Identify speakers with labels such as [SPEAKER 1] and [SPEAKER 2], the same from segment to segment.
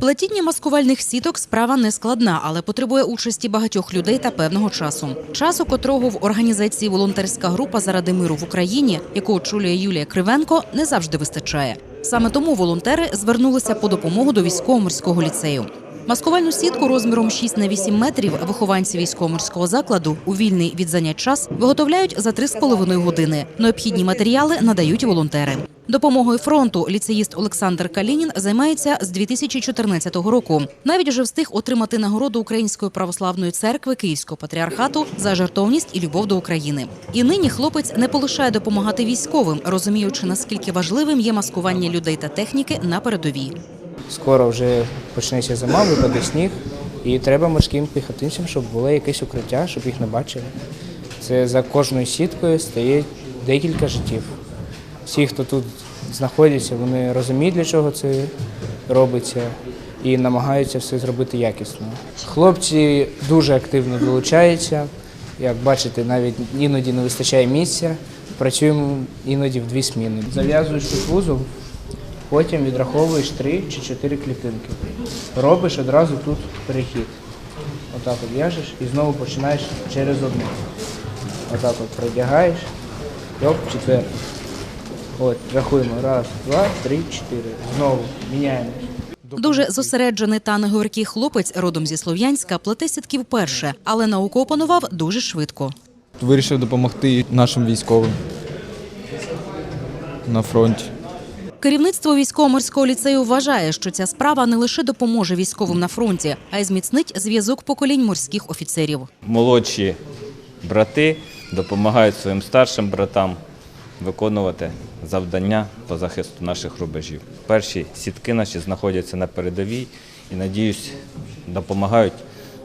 [SPEAKER 1] Плетіння маскувальних сіток справа не складна, але потребує участі багатьох людей та певного часу. Часу, котрого в організації волонтерська група заради миру в Україні, яку очолює Юлія Кривенко, не завжди вистачає. Саме тому волонтери звернулися по допомогу до військово-морського ліцею. Маскувальну сітку розміром 6 на 8 метрів вихованці військово-морського закладу у вільний від занять час виготовляють за 3,5 години. Необхідні матеріали надають волонтери. Допомогою фронту ліцеїст Олександр Калінін займається з 2014 року. Навіть вже встиг отримати нагороду Української православної церкви Київського патріархату за жертовність і любов до України. І нині хлопець не полишає допомагати військовим, розуміючи наскільки важливим є маскування людей та техніки на передовій.
[SPEAKER 2] Скоро вже почнеться зима, випаде сніг, і треба морським піхотинцям, щоб було якесь укриття, щоб їх не бачили. Це за кожною сіткою стає декілька життів. Всі, хто тут знаходяться, вони розуміють, для чого це робиться, і намагаються все зробити якісно. Хлопці дуже активно долучаються. Як бачите, навіть іноді не вистачає місця. Працюємо іноді в дві зміни. Зав'язуєш вузол, Потім відраховуєш три чи чотири клітинки. Робиш одразу тут перехід. Отак от в'яжеш і знову починаєш через одну. Отак от продягаєш. Йоп, четверту. От, рахуємо. Раз, два, три, чотири. Знову міняємо.
[SPEAKER 1] Дуже зосереджений та неговоркий хлопець родом зі Слов'янська плете сітки вперше, але науку опанував дуже швидко.
[SPEAKER 3] Вирішив допомогти нашим військовим на фронті.
[SPEAKER 1] Керівництво військово-морського ліцею вважає, що ця справа не лише допоможе військовим на фронті, а й зміцнить зв'язок поколінь морських офіцерів.
[SPEAKER 4] молодші брати допомагають своїм старшим братам виконувати завдання по захисту наших рубежів. Перші сітки наші знаходяться на передовій і, надіюсь, допомагають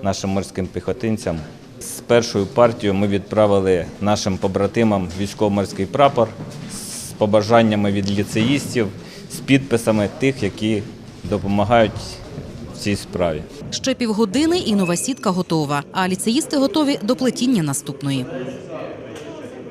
[SPEAKER 4] нашим морським піхотинцям. З першою партією ми відправили нашим побратимам військово-морський прапор побажаннями від ліцеїстів, з підписами тих, які допомагають в цій справі.
[SPEAKER 1] Ще півгодини і нова сітка готова. А ліцеїсти готові до плетіння наступної.